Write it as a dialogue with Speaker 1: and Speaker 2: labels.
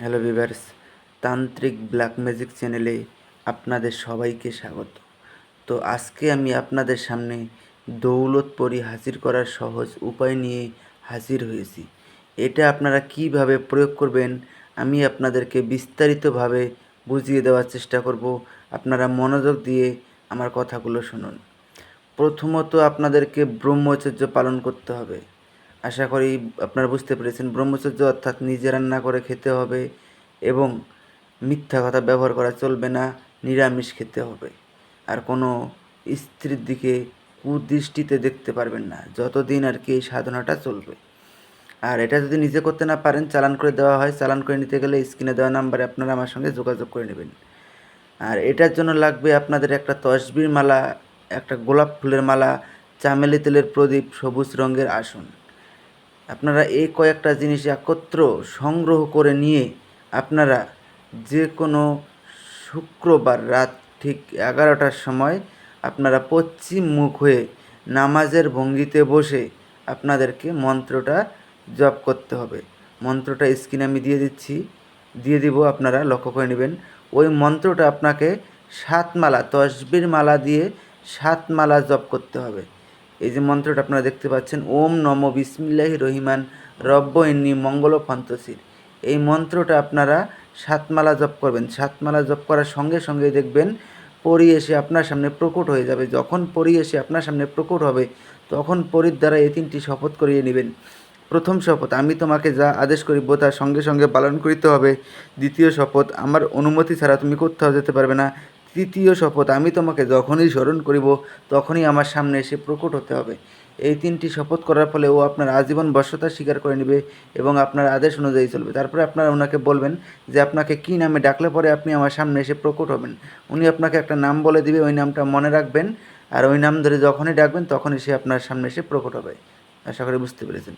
Speaker 1: Hello viewers তান্ত্রিক black magic চ্যানেলে আপনাদের সবাইকে স্বাগত। তো আজকে আমি আপনাদের সামনে দৌলতপরি হাজির করার সহজ উপায় নিয়ে হাজির হয়েছি। এটা আপনারা কীভাবে প্রয়োগ করবেন, আমি আপনাদেরকে বিস্তারিতভাবে বুঝিয়ে দেওয়ার চেষ্টা করব। আপনারা মনোযোগ দিয়ে আমার কথাগুলো শুনুন। প্রথমত আপনাদেরকে ব্রহ্মচর্য পালন করতে হবে। আশা করি আপনারা বুঝতে পেরেছেন, ব্রহ্মচর্য অর্থাৎ নিজে রান্না করে খেতে হবে এবং মিথ্যা কথা ব্যবহার করা চলবে না, নিরামিষ খেতে হবে। আর কোনো স্ত্রীর দিকে কুদৃষ্টিতে দেখতে পারবেন না, যতদিন আর কি এই সাধনাটা চলবে। আর এটা যদি নিজে করতে না পারেন, চালান করে দেওয়া হয়, চালান করে নিতে গেলে স্ক্রিনে দেওয়া নাম্বারে আপনারা আমার সঙ্গে যোগাযোগ করে নেবেন। আর এটার জন্য লাগবে আপনাদের একটা তসবির মালা একটা গোলাপ ফুলের মালা, চামেলি তেলের প্রদীপ, সবুজ রঙের আসন। আপনারা এই কয়েকটা জিনিস একত্র সংগ্রহ করে নিয়ে আপনারা যে কোনো শুক্রবার রাত ঠিক এগারোটার সময় আপনারা পশ্চিম মুখ হয়ে নামাজের ভঙ্গিতে বসে আপনাদেরকে মন্ত্রটা জপ করতে হবে। মন্ত্রটা স্ক্রিনে আমি দিয়ে দিচ্ছি, দিয়ে দিব আপনারা লক্ষ্য করে নেবেন। ওই মন্ত্রটা আপনাকে সাত মালা তসবির মালা দিয়ে সাত মালা জপ করতে হবে। এই যে মন্ত্রটা আপনারা দেখতে পাচ্ছেন, ওম নম বিসমিল্লাহ রহিমান, রব্ব ইন্নি মঙ্গল ফন্তসির এই মন্ত্রটা আপনারা সাতমালা জপ করবেন। সাতমালা জপ করার সঙ্গে সঙ্গে দেখবেন, পরি এসে আপনার সামনে প্রকট হয়ে যাবে। যখন পরি এসে আপনার সামনে প্রকট হবে, তখন পরির দ্বারা এই তিনটি শপথ করিয়ে নেবেন। প্রথম শপথ, আমি তোমাকে যা আদেশ করিব তার সঙ্গে সঙ্গে পালন করিতে হবে। দ্বিতীয় শপথ, আমার অনুমতি ছাড়া তুমি কোথাও যেতে পারবে না। তৃতীয় শপথ আমি তোমাকে যখনই স্মরণ করিব, তখনই আমার সামনে এসে প্রকট হতে হবে। এই তিনটি শপথ করার ফলে ও আপনার আজীবন বশ্যতা স্বীকার করে নেবে এবং আপনার আদেশ অনুযায়ী চলবে। তারপরে আপনারা ওনাকে বলবেন যে, আপনাকে কী নামে ডাকলে পরে আপনি আমার সামনে এসে প্রকট হবেন? উনি আপনাকে একটা নাম বলে দিবে, ওই নামটা মনে রাখবেন। আর ওই নাম ধরে যখনই ডাকবেন, তখনই সে আপনার সামনে এসে প্রকট হবে। আশা করি বুঝতে পেরেছেন।